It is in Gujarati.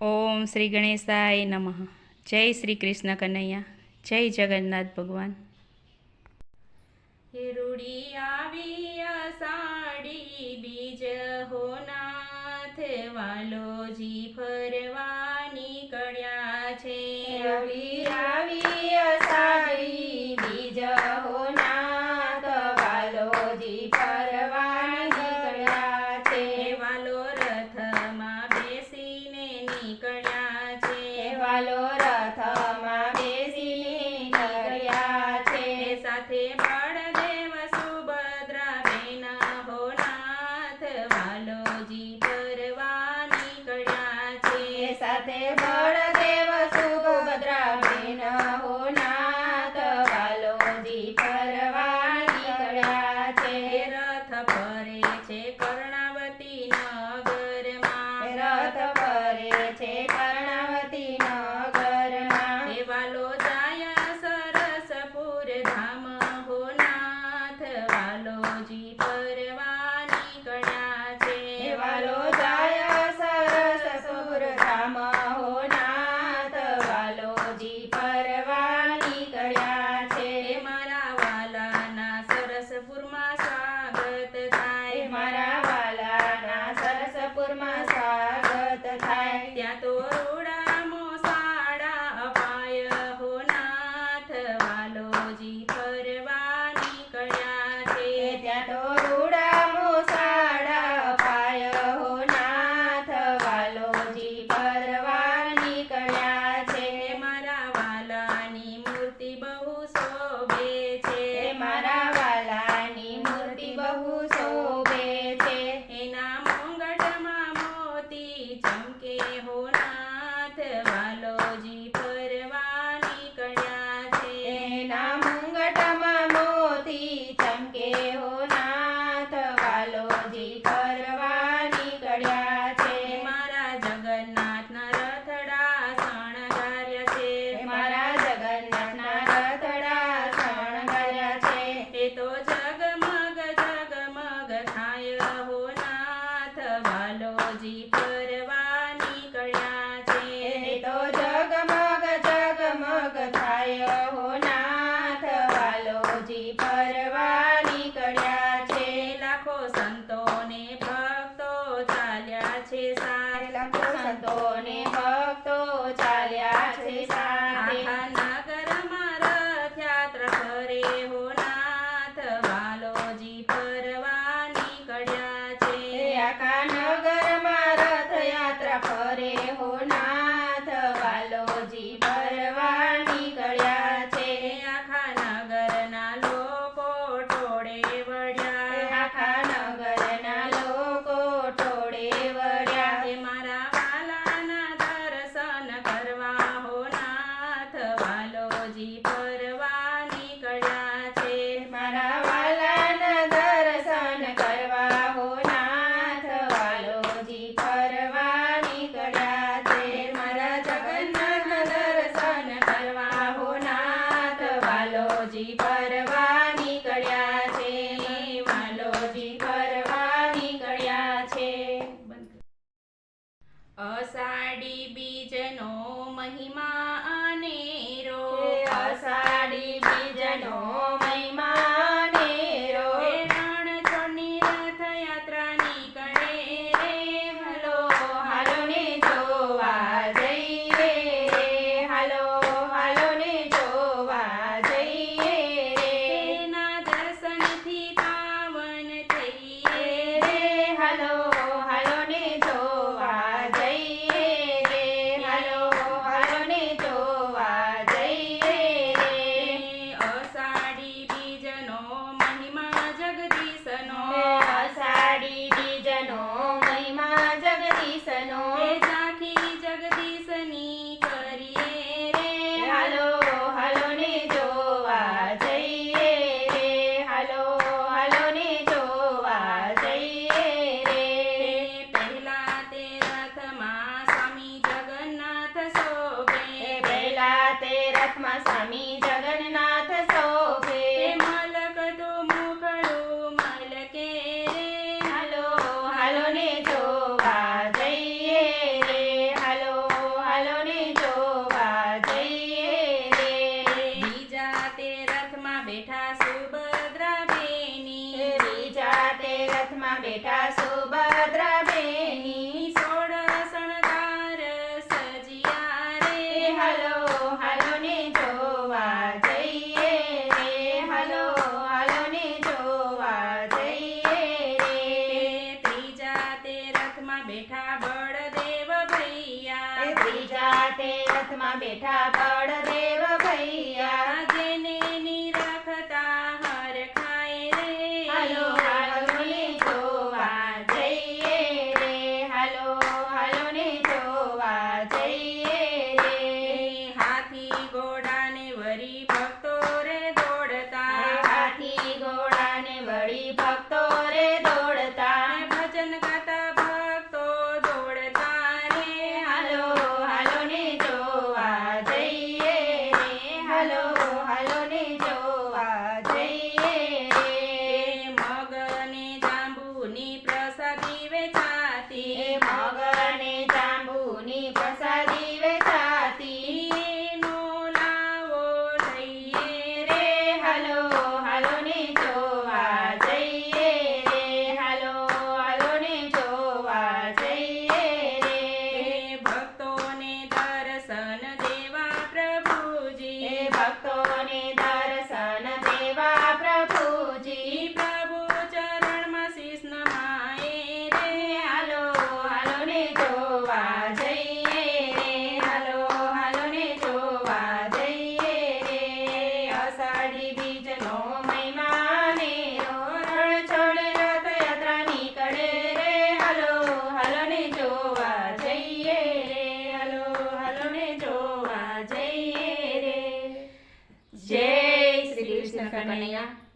ઓમ શ્રી ગણેશાય નમઃ. જય શ્રી કૃષ્ણ કનૈયા. જય જગન્નાથ ભગવાન. રૂડી આવી સાડી બીજ હો નાથ વાલોજી ફરવા નીકળ્યા છે. આવી વાલો રથમાં બેસી ગયા છે. સાથે પડદેવ સુભદ્રા બેન હો નાથ વાલોજી પરવા નીકળ્યા છે. સાથે અષાઢી બીજનો મહિમા અનેરો અષાઢી બીજનો મહિમા અનેરો રણ છોડની રથયાત્રા નીકળે રે હલો. હાલો ને જોવા જઈએ રે. હાલો હાલો ને જોવા જઈએ રે. ના દર્શનથી પાવન થઈએ રે હાલો. બેઠા સુભદ્રા બેની બીજા તે રથમાં બેઠા સુભદ્રા બેની સોળ શણગાર સજિયા રે. હલો હલો ને જોવા જઈએ રે. હલો હલો ને જોવા જઈએ રે. ત્રીજા તે રથમાં બેઠા બળદેવ ભૈયા. ત્રીજા તે રથમાં બેઠા બળદેવ ભૈયા. કનૈયા